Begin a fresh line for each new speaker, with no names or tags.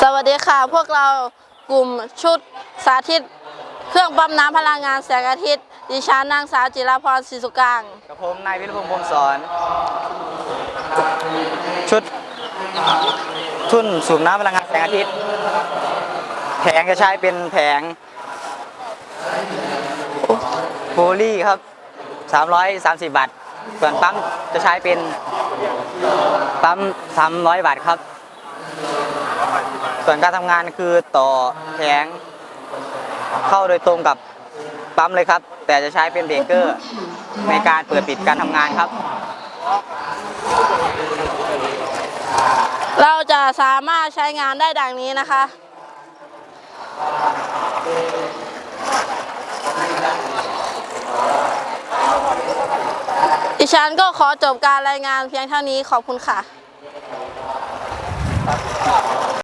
สวัสดีค่ะ พวกเรากลุ่มชุดสาธิต เครื่องปั๊มน้ำพลังงานแสงอาทิตย์ ดิฉันนางสาวจิราพรศรีสุกาง
กับผมนายวิรพงษ์พรหมสอนชุดทุ่นสูบน้ำพลังงานแสงอาทิตย์ แผงจะใช้เป็นแผงโพลีครับ 330 บาท ส่วนปั๊มจะใช้เป็นปั๊ม300 บาทครับ ส่วนการทำงานคือต่อแผงเข้าโดยตรงกับปั๊มเลยครับ แต่จะใช้เป็นเบรกเกอร์ในการเปิดปิดการทำงานครับ
เราจะสามารถใช้งานได้ดังนี้นะคะดิฉันก็ขอจบการรายงานเพียงเท่านี้ขอบคุณค่ะ